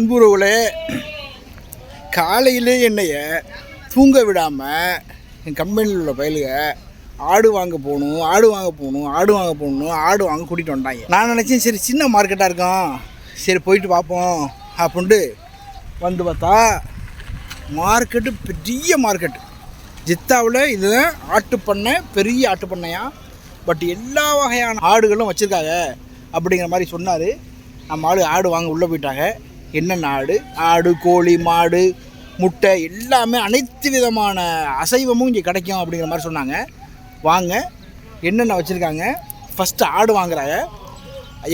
அன்புறவுகளே காலையிலே என்னைய தூங்க விடாமல் என் கம்பெனியில் உள்ள பயலுக ஆடு வாங்க போகணும் ஆடு வாங்க போகணும் ஆடு வாங்க போகணும் ஆடு வாங்க கூட்டிகிட்டு வந்தாங்க. நான் நினச்சேன் சரி சின்ன மார்க்கெட்டாக இருக்கும். சரி போயிட்டு பார்ப்போம் அப்படின்ட்டு வந்து பார்த்தா மார்க்கெட்டு பெரிய மார்க்கெட்டு ஜித்தாவில் இதுதான் ஆட்டு பண்ணை பெரிய ஆட்டுப்பண்ணையா? பட் எல்லா வகையான ஆடுகளும் வச்சுருக்காங்க அப்படிங்கிற மாதிரி சொன்னார். நம்ம ஆடு ஆடு வாங்க உள்ளே போயிட்டாங்க. என்னென்ன ஆடு ஆடு கோழி மாடு முட்டை எல்லாமே அனைத்து விதமான அசைவமும் இங்கே கிடைக்கும் அப்படிங்கிற மாதிரி சொன்னாங்க. வாங்க என்னென்ன வச்சுருக்காங்க? ஃபஸ்ட்டு ஆடு வாங்குறாங்க.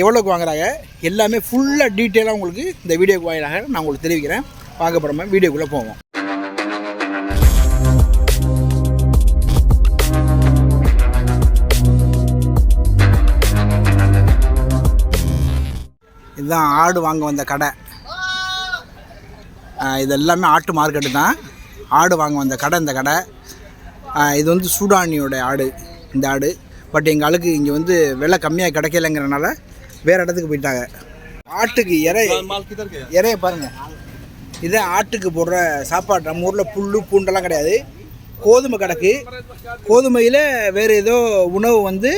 எவ்வளோக்கு வாங்குறாங்க? எல்லாமே ஃபுல்லாக டீட்டெயிலாக உங்களுக்கு இந்த வீடியோக்கு வாயிலாக நான் உங்களுக்கு தெரிவிக்கிறேன். வாங்க வீடியோக்குள்ளே போவோம். இதுதான் ஆடு வாங்க வந்த கடை. இது எல்லாமே ஆட்டு மார்க்கெட்டு தான். ஆடு வாங்க வந்த கடை இந்த கடை. இது வந்து சூடானியோட ஆடு இந்த ஆடு. பட் எங்கள் ஆளுக்கு இங்கே வந்து விலை கம்மியாக கிடைக்கலங்கிறனால வேறு இடத்துக்கு போயிட்டாங்க. ஆட்டுக்கு இறை இறைய பாருங்கள் இதே ஆட்டுக்கு போடுற சாப்பாடு நம்ம ஊரில் புல் பூண்டெல்லாம் கிடையாது. கோதுமை கிடக்கு. கோதுமையில் வேறு ஏதோ உணவு வந்து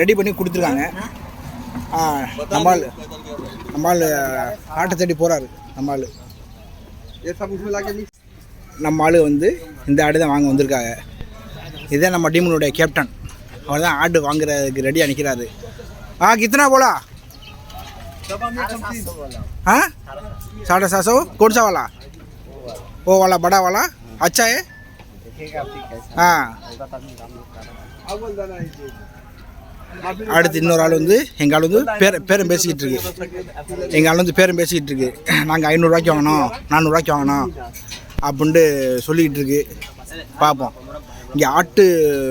ரெடி பண்ணி கொடுத்துருக்காங்க. நம்மால் நம்மால் ஆட்டை தேடி போகிறாரு நம்மால் நம்ம ஆளு வந்து இந்த ஆடு தான் வாங்க வந்திருக்காங்க இதே நம்ம டீமுடைய கேப்டன் அவர் தான் ஆடு வாங்குறதுக்கு ரெடியாக நிற்கிறாரு ஆ கித்தனா போலா हाँ साढ़े सात सौ कौन सा वाला वो वाला बड़ा वाला अच्छा है हाँ அடுத்து இன்னொரு ஆள் வந்து எங்கள் ஆள் வந்து பேர் பேரும் பேசிக்கிட்டு இருக்கு. எங்கள் ஆள் வந்து பேரும் பேசிக்கிட்டு இருக்கு. நாங்கள் ஐநூறுரூவாய்க்கு வாங்கினோம் நானூறுரூவாய்க்கு வாங்கினோம் அப்படின்ட்டு சொல்லிக்கிட்டு இருக்கு. பார்ப்போம் இங்கே ஆட்டு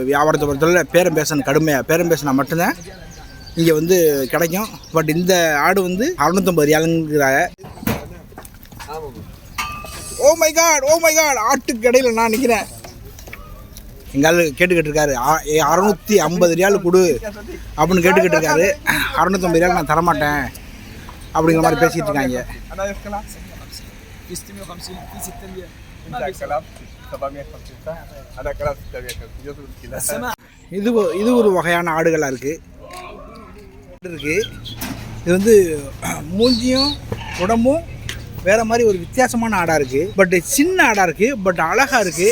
வியாபாரத்தை பொறுத்தவரை பேரம் பேசணும் கடுமையாக பேரம் பேசினா மட்டும்தான் இங்கே வந்து கிடைக்கும். பட் இந்த ஆடு வந்து அறுநூத்தம்பது ரியாலுங்கிறாங்க oh my god oh my god ஆட்டுக்கு இடையில நான் நிற்கிறேன் எங்கால் கேட்டுக்கிட்டு இருக்காரு அறநூற்றி ஐம்பது ரியால் கொடு அப்படின்னு கேட்டுக்கிட்டு இருக்காரு அறநூற்றம்பது ரியால் நான் தரமாட்டேன் அப்படிங்கிற மாதிரி பேசிகிட்டு இருக்காங்க. இது இது ஒரு வகையான ஆடுகளாக இருக்குது இருக்குது இது வந்து மூஞ்சியும் உடம்பும் வேற மாதிரி ஒரு வித்தியாசமான ஆடாக இருக்குது பட் சின்ன ஆடாக இருக்குது பட் அழகாக இருக்குது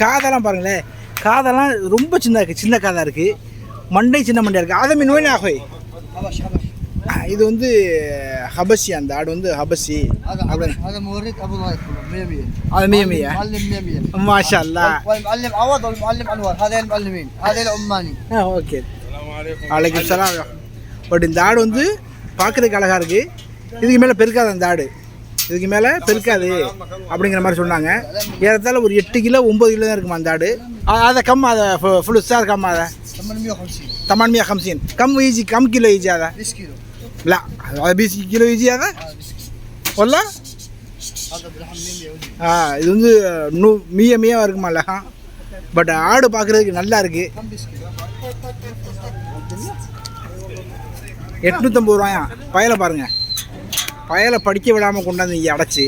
காதெல்லாம் பாருங்களேன். காதெல்லாம் ரொம்ப சின்ன இருக்குது சின்ன காதாக இருக்குது மண்டை சின்ன மண்டையாக இருக்குது அதை மீன் வேணும் ஆகோய் இது வந்து ஹபசி அந்த ஆடு வந்து ஹபசி மாஷா அல்லாஹ் ஓகே. அலைக்கும் சலாம். பட் இந்த ஆடு வந்து பார்க்குறதுக்கு அழகாக இருக்குது இதுக்கு மேலே பெருக்காத அந்த ஆடு. இதுக்கு மேலே பெருக்காது அப்படிங்கிற மாதிரி சொன்னாங்க ஏறத்தாழ ஒரு எட்டு கிலோ ஒம்பது கிலோ தான் இருக்குமா அந்த ஆடு ஆ, அதை கம் அதை ஃபுல் ஸ்டார் கம் அதை 850 தமான்மியா கம்சின் கம் ஈஜி கம் கிலோ ஈஜி அதை 20 كيلو لا هذا 20 كيلو يجي هذا والله هذا بالحم 100 ஆ இது வந்து நூ மீய மீயமாக இருக்குமால்ல பட் ஆடு பார்க்குறதுக்கு நல்லா இருக்குது كم 20 كيلو எட்நூற்றம்பது ரூபாயா பயலை பாருங்க பயலை படிக்க விடாமல் கொண்டாந்து இங்கே அடைச்சி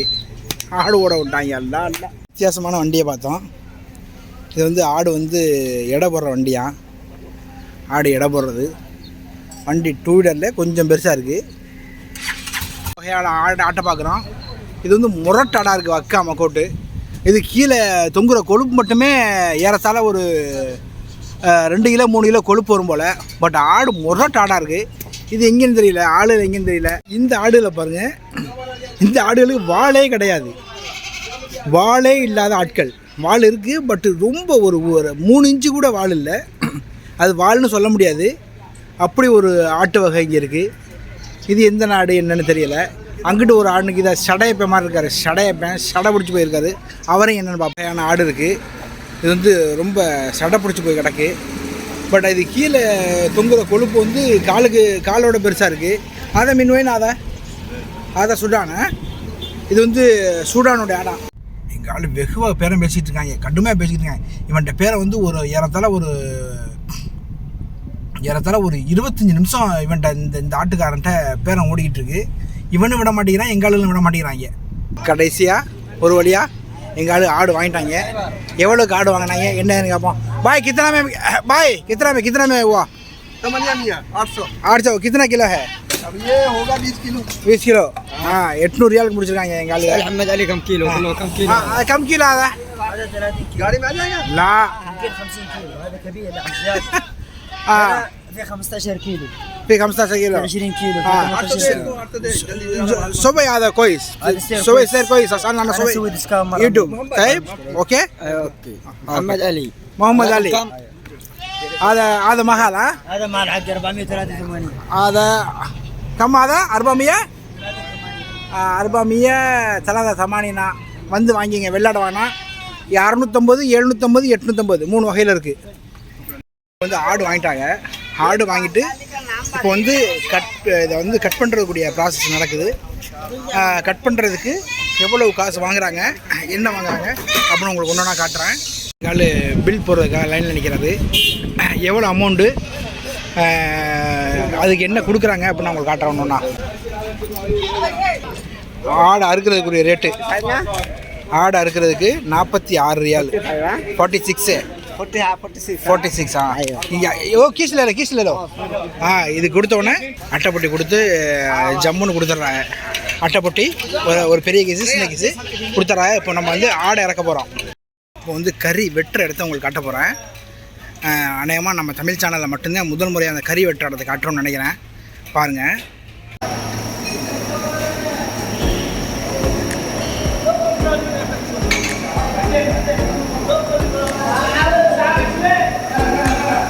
ஆடு ஓட விட்டாங்க. எல்லாம் இல்லை வித்தியாசமான வண்டியை பார்த்தோம். இது வந்து ஆடு வந்து எடை போடுற வண்டியா? ஆடு எடை போடுறது. வண்டி டூ வீலரில் கொஞ்சம் பெருசாக இருக்குது வகையான ஆடு ஆட்டை பார்க்குறோம். இது வந்து முரட்டாடாக இருக்குது வக்கா மக்கோட்டு இது கீழே தொங்குற கொழுப்பு மட்டுமே ஏறத்தாழ ஒரு ரெண்டு கிலோ மூணு கிலோ கொழுப்பு வரும் போல். பட் ஆடு முரட்டாடாக இருக்குது இது எங்கேன்னு தெரியல ஆடுகள் எங்கேன்னு தெரியல. இந்த ஆடுகளை பாருங்கள் இந்த ஆடுகளுக்கு வாளே கிடையாது. வாளே இல்லாத ஆட்கள். வால் இருக்குது பட் ரொம்ப ஒரு ஒரு மூணு இன்ச்சு கூட வால் இல்லை. அது வால்னு சொல்ல முடியாது. அப்படி ஒரு ஆட்டு வகை இங்கே இருக்குது இது எந்த நாடு என்னன்னு தெரியலை. அங்கிட்டு ஒரு ஆணுக்கு இதை சடையப்பை மாதிரி இருக்காரு. சடையப்பேன் சடை பிடிச்சி போயிருக்காரு. அவரையும் என்னென்னு பார்ப்பேன் ஆடு இருக்குது இது வந்து ரொம்ப சடை பிடிச்சி போய் கிடக்கு. பட் இது கீழே தொங்குற கொழுப்பு வந்து காலுக்கு காலோட பெருசாக இருக்குது அதை மின்வேன் அதை அதை சுடான. இது வந்து சூடானோட ஆடா. எங்கள் ஆள் வெகுவாக பேரம் பேசிகிட்டு இருக்காங்க. கடுமையாக பேசிக்கிட்டு இருக்காங்க. இவன்கிட்ட பேரை வந்து ஒரு ஏறத்தால ஒரு ஏறத்தால ஒரு இருபத்தஞ்சி நிமிஷம் இவன்கிட்ட இந்த இந்த ஆட்டுக்காரன்ட்ட பேரம் ஓடிக்கிட்டு இருக்கு. இவனும் விட மாட்டேங்கிறான் எங்கள் ஆளுகளும் விட மாட்டேங்கிறாங்க. கடைசியாக ஒரு வழியா எங்கள் ஆள் ஆடு வாங்கிட்டாங்க. எவ்வளோக்கு ஆடு வாங்கினாங்க? என்னன்னு கேட்போம். भाई कितना में भाई कितना में कितना में हुआ? समझिया आठ सौ। कितना किलो है? अब ये होगा बीस किलो। बीस किलो? हाँ। एटू रियल मुड़चकाएँगे कम किलो किलो हाँ। कम किलो हाँ, कम किलो आधा गाड़ी में आ जाएगा? ला। हाँ। في 15 كيلو في 15 كيلو 20 كيلو آه. سوي هذا كويس سوي ಮೊಹಮ್ಮದ್ ಅಲಿ ಆದ ಆದ ಮಹಾಲ ಆದ ಕಮ್ಮ ಆದ ಅರ್ಬಮಿಯ ಅರ್ಬಮಿಯ ಚಲದ சமானினா வந்து வாங்கிங்க வெள்ளாட வாங்கினா அறநூற்றம்பது எழுநூற்றம்பது எட்நூற்றம்பது மூணு வகையில் இருக்குது வந்து ஆடு வாங்கிட்டாங்க. ஆடு வாங்கிட்டு இப்போ வந்து கட் இதை வந்து கட் பண்ணுறதுக்கூடிய ப்ராசஸ் நடக்குது. கட் பண்ணுறதுக்கு எவ்வளவு காசு வாங்குகிறாங்க என்ன வாங்குறாங்க அப்படின்னு உங்களுக்கு ஒன்று நான் காட்டுறேன். கால் பில் போடுறதுக்காக லைனில் நிற்கிறது எவ்வளோ அமௌண்ட்டு அதுக்கு என்ன கொடுக்குறாங்க அப்படின்னு உங்களுக்கு ஒன்றா ஆடு அறுக்கிறதுக்குரிய ரேட்டு ஆடு அறுக்கிறதுக்கு நாற்பத்தி ஆறு ரியால். ஃபார்ட்டி சிக்ஸு 46 ஃபோர்ட்டி சிக்ஸ் ஓ கீஸில் இல்லை கீஸில் இல்லை ஆ இது கொடுத்த உடனே அட்டைப்பொட்டி கொடுத்து ஜம்முன்னு கொடுத்துட்றாங்க. அட்டைப்பொட்டி ஒரு ஒரு பெரிய கீஸு சின்ன கீஸு கொடுத்துட்றாங்க. இப்போ நம்ம வந்து ஆடை இறக்க போகிறோம் இப்போ வந்து கறி வெட்டுற இடத்த உங்களுக்கு காட்ட போகிறேன் அநேகமாக நம்ம தமிழ் சேனலில் மட்டும்தான் முதல் முறையாக அந்த கறி வெட்டுற இடத்தை காட்டுறோம்னு நினைக்கிறேன். பாருங்கள்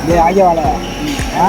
ஏ ஆகிய ஆ?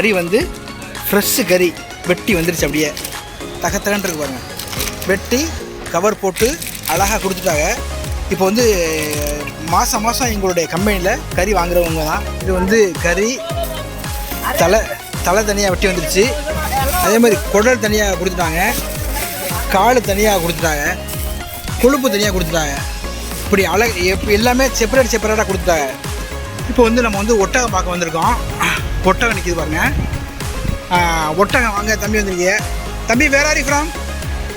கறி வந்து ஃப்ரெஷ்ஷு கறி வெட்டி வந்துருச்சு அப்படியே. தகத்தகன்னு இருக்கு பாருங்க. வெட்டி கவர் போட்டு அழகாக கொடுத்துட்டாங்க. இப்போ வந்து மாதம் மாதம் எங்களுடைய கம்பெனியில் கறி வாங்குறவங்க தான். இது வந்து கறி தலை தலை தனியாக வெட்டி வந்துருச்சு. அதே மாதிரி குடல் தனியாக கொடுத்துட்டாங்க. கால் தனியாக கொடுத்துட்டாங்க. கொழுப்பு தனியாக கொடுத்துட்டாங்க. இப்படி அழகு எப் எல்லாமே செப்பரேட் செப்பரேட்டாக கொடுத்துட்டாங்க. இப்போ வந்து நம்ம வந்து ஒட்டகம் பார்க்க வந்திருக்கோம். ஒட்டகம் நிற்கிது பாருங்க ஆ, ஒட்டகம் வாங்க தம்பி வந்திருக்கீங்க தம்பி where are you from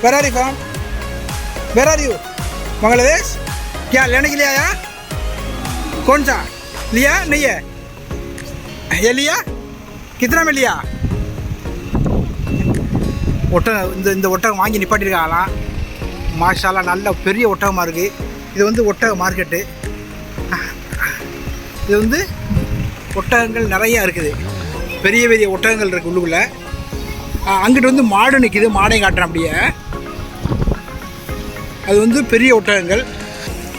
where are you from where are you Bangladesh क्या लेने के लिए आया कौन सा लिया नहीं है ये लिया कितना में लिया ஒட்டகம் இந்த இந்த ஒட்டகம் வாங்கி நிப்பாட்டியிருக்காங்களாம் மாஷாலா நல்ல பெரிய ஒட்டகமாக இருக்குது இது வந்து ஒட்டக மார்க்கெட்டு இது வந்து ஒட்டகங்கள் நிறையா இருக்குது. பெரிய பெரிய ஒட்டகங்கள் இருக்குது உள்ளுக்குள்ளே. அங்கிட்டு வந்து மாடு நிற்கிது மாடையும் காட்டுறேன் அப்படியே. அது வந்து பெரிய ஒட்டகங்கள்.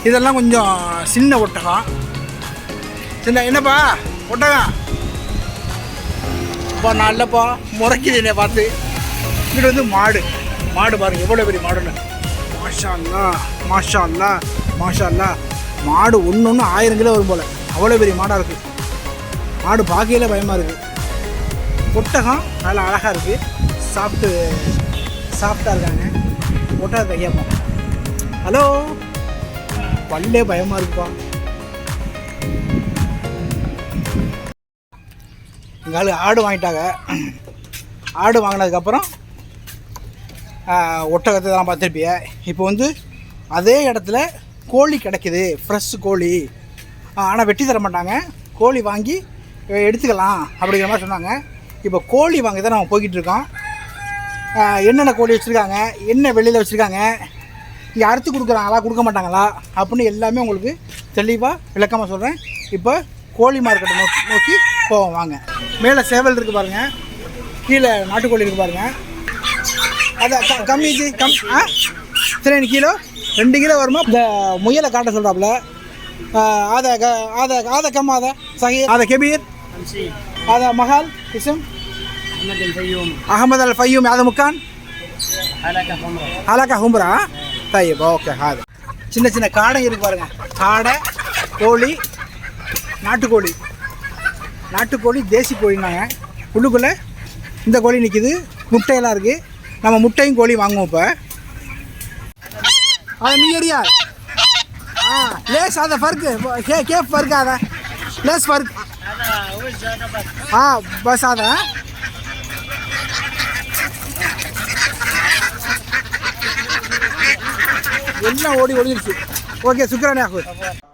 இதெல்லாம் கொஞ்சம் சின்ன ஒட்டகம். சின்ன என்னப்பா? ஒட்டகம். அப்பா நல்லப்பா முறைக்குது என்னை பார்த்து. இங்கிட்டு வந்து மாடு. மாடு பாருங்க எவ்வளோ பெரிய மாடுன்னு. மாஷா அல்லா மாஷா அல்லா மாஷா அல்லா மாடு ஒன்று ஒன்று ஆயிரம் கிலோ வரும் போல். அவ்வளோ பெரிய மாடாக இருக்குது மாடு பார்க்கையில பயமாக இருக்குது ஒட்டகம் நல்லா அழகாக இருக்குது சாப்பிட்டு சாஃப்டாக இருக்காங்க. ஒட்டகத்தை கேட்போம் ஹலோ? பல்லே பயமாக இருக்குப்பா. எங்கள் ஆளு ஆடு வாங்கிட்டாங்க. ஆடு வாங்கினதுக்கப்புறம் ஒட்டகத்தை தான் பார்த்துருப்பிய. இப்போ வந்து அதே இடத்துல கோழி கிடைக்குது. ஃப்ரெஷ் கோழி. ஆனால் வெட்டி தர மாட்டாங்க. கோழி வாங்கி எடுத்துக்கலாம் அப்படிங்கிற மாதிரி சொன்னாங்க. இப்போ கோழி வாங்க தான் நம்ம போய்கிட்டு இருக்கோம். என்னென்ன கோழி வச்சுருக்காங்க? என்ன வெளியில் வச்சுருக்காங்க? இங்கே அறுத்து கொடுக்குறாங்களா? கொடுக்க மாட்டாங்களா? அப்படின்னு எல்லாமே உங்களுக்கு தெளிவாக விளக்கமாக சொல்கிறேன் இப்போ கோழி மார்க்கெட்டை நோக்கி நோக்கி போவோம். வாங்க. மேலே சேவல் இருக்குது பாருங்கள் கீழே நாட்டுக்கோழி இருக்குது பாருங்கள் அதை கம்மி கம் ஆ? சரி கிலோ ரெண்டு கிலோ வருமா? இந்த முயலை காட்ட சொல்கிறாப்புல ஆத ஆத ஆத கம்மாத சகி ஆத கெபீர். هذا كبير 50 هذا محل اسم احمد الفيوم احمد الفيوم هذا مكان حلقه حمراء ஹலாக்கா ஹும்ரா طيب ஓகே ஹாது சின்ன சின்ன காடை இருக்கு பாருங்க காடை கோழி நாட்டுக்கோழி நாட்டுக்கோழி தேசி கோழினாங்க உள்ளுக்குள்ளே இந்த கோழி நிற்கிது முட்டையெல்லாம் இருக்குது நம்ம முட்டையும் கோழி வாங்குவோம் இப்போ هذا 100 ريال اه ليش هذا فرق كيف كيف فرق هذا ليش हाँ बस आ எல்லாம் ஓடி ஓடிடுச்சு ஓகே சுக்கரானே ஆகும்